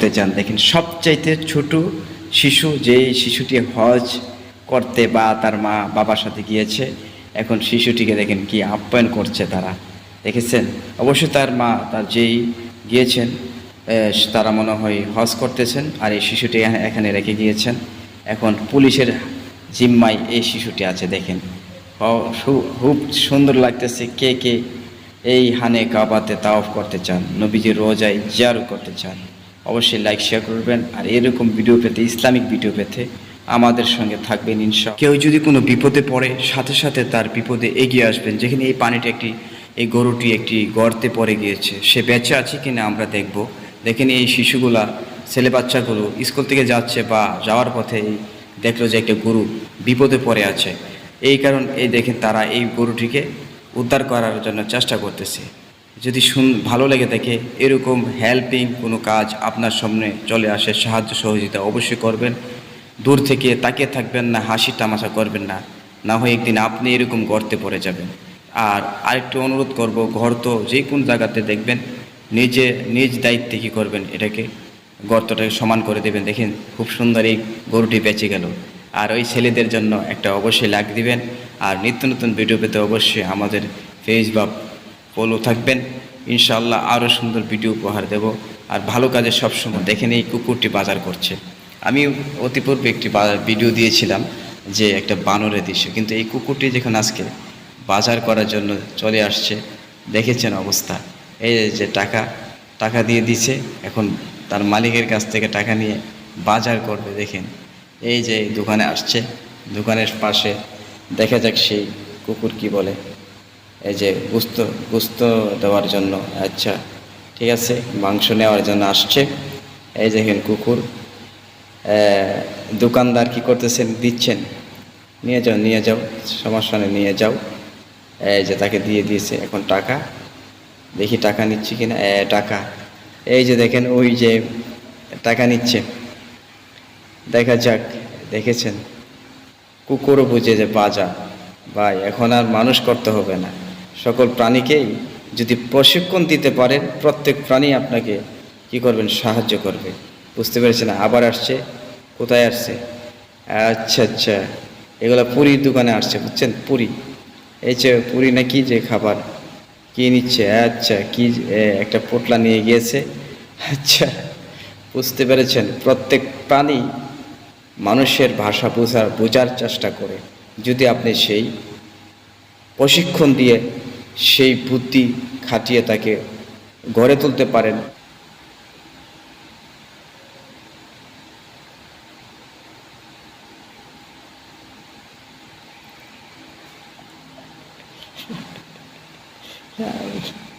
করতে যান দেখেন, সবচাইতে ছোট শিশু যে শিশুটি হজ করতে বা তার মা বাবার সাথে গিয়েছে, এখন শিশুটিকে দেখেন কি আপ্যায়ন করছে তারা। দেখেছেন? অবশ্যই তার মা তার যেই গিয়েছেন তারা মনে হয় হজ করতেছেন, আর এই শিশুটি এখানে- রেখে গিয়েছেন। এখন পুলিশের জিম্মায় এই শিশুটি আছে, দেখেন। খুব সুন্দর লাগতেছে কে কে এই হানে কাবাতে তাওফ করতে চান, নবীজির রোজায় জিয়ারু করতে চান। অবশ্যই লাইক শেয়ার করবেন। আর এরকম ভিডিও পেতে, ইসলামিক ভিডিও পেতে আমাদের সঙ্গে থাকবেন ইনশা কেউ যদি কোনো বিপদে পড়ে, সাথে সাথে তার বিপদে এগিয়ে আসবেন। যেখানে এই পানিটা একটি, এই গরুটি একটি গর্তে পড়ে গিয়েছে। সে বেঁচে আছে কিনা আমরা দেখব। দেখেন এই শিশুগুলা, ছেলে বাচ্চাগুলো স্কুল থেকে যাচ্ছে বা যাওয়ার পথে দেখল যে একটা গরু বিপদে পড়ে আছে। এই কারণ এই দেখেন তারা এই গরুটিকে উদ্ধার করার জন্য চেষ্টা করতেছে। যদি শুন, ভালো লেগে থাকে, এরকম হেল্পিং কোনো কাজ আপনার সামনে চলে আসে, সাহায্য সহযোগিতা অবশ্যই করবেন। দূর থেকে তাকিয়ে থাকবেন না হাসি তামাশা করবেন না। না হয় একদিন আপনি এরকম গর্তে পড়ে যাবেন। আর আরেকটু অনুরোধ করব, ঘর তো যে কোন জায়গাতে দেখবেন, নিজে, নিজ দায়িত্বে কী করবেন এটাকে, গর্তটাকে সমান করে দেবেন। দেখেন, খুব সুন্দর এই গরুটি বেঁচে গেল। আর ওই ছেলেদের জন্য একটা অবশ্যই লাগ দিবেন। আর নিত্য নতুন ভিডিও পেতে অবশ্যই আমাদের বা ফলো থাকবেন। ইনশাআল্লাহ আরও সুন্দর ভিডিও উপহার দেব। আর ভালো কাজে সবসময় দেখেন এই কুকুরটি বাজার করছে। আমি অতিপূর্বে একটি ভিডিও দিয়েছিলাম যে একটা বানরের দৃশ্য। কিন্তু এই কুকুরটি যখন আজকে বাজার করার জন্য চলে আসছে, দেখেছেন অবস্থা। এই যে টাকা টাকা দিয়ে দিছে, এখন তার মালিকের কাছ থেকে টাকা নিয়ে বাজার করবে, দেখেন। এই যে দোকানে আসছে, দোকানের পাশে দেখা যাক সেই কুকুর কি বলে। এই যে গুস্ত গুস্ত দেওয়ার জন্য আচ্ছা ঠিক আছে, মাংস নেওয়ার জন্য আসছে। এই দেখেন কুকুর দোকানদার কি করতেছেন, দিচ্ছেন। নিয়ে যাও নিয়ে যাও, সমস্যা নেই, নিয়ে যাও। এই যে তাকে দিয়ে দিয়েছে এখন টাকা। দেখি টাকা নিচ্ছি কি না টাকা। এই যে দেখেন, ওই যে টাকা নিচ্ছে। দেখা যাক, দেখেছেন? কুকুরও বুঝে যে বাজা। ভাই, এখন আর মানুষ করতে হবে না। সকল প্রাণীকেই যদি প্রশিক্ষণ দিতে পারেন, প্রত্যেক প্রাণী আপনাকে কি করবেন? সাহায্য করবে। বুঝতে পেরেছেন? আবার আসছে। কোথায় আসছে? আচ্ছা আচ্ছা। এগুলো পুরীর দোকানে আসছে, বুঝছেন? পুরী। এই যে পুরী না কি যে খাবার? কি নিচ্ছে? আচ্ছা কি একটা পোটলা নিয়ে গিয়েছে। আচ্ছা বুঝতে পেরেছেন? প্রত্যেক প্রাণী মানুষের ভাষা বোঝার বোঝার চেষ্টা করে। যদি আপনি সেই প্রশিক্ষণ দিয়ে সেই বুদ্ধি খাটিয়ে তাকে গড়ে তুলতে পারেন।